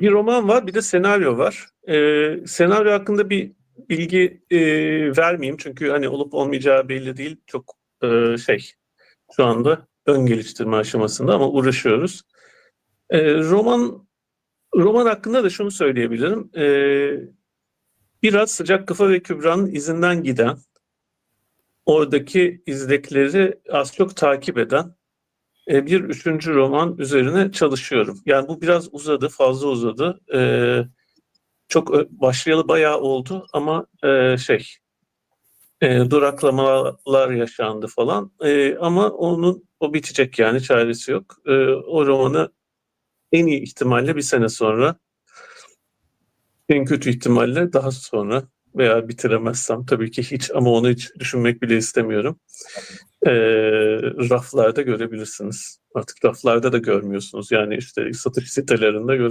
bir roman var, bir de senaryo var. Ee, senaryo hakkında bir bilgi e, vermeyeyim çünkü hani olup olmayacağı belli değil. Çok e, şey şu anda ön geliştirme aşamasında ama uğraşıyoruz. Ee, roman roman hakkında da şunu söyleyebilirim. Ee, biraz Sıcak Kafa ve Kübra'nın izinden giden, oradaki izlekleri az çok takip eden e, bir üçüncü roman üzerine çalışıyorum. Yani bu biraz uzadı, fazla uzadı. E, çok ö- başlayalı bayağı oldu ama e, şey e, duraklamalar yaşandı falan. E, ama onun o bitecek yani çaresi yok. E, o romanı en iyi ihtimalle bir sene sonra, en kötü ihtimalle daha sonra veya bitiremezsem tabii ki hiç ama onu hiç düşünmek bile istemiyorum. E, raflarda görebilirsiniz. Artık raflarda da görmüyorsunuz. Yani işte satış sitelerinde görebilirsiniz.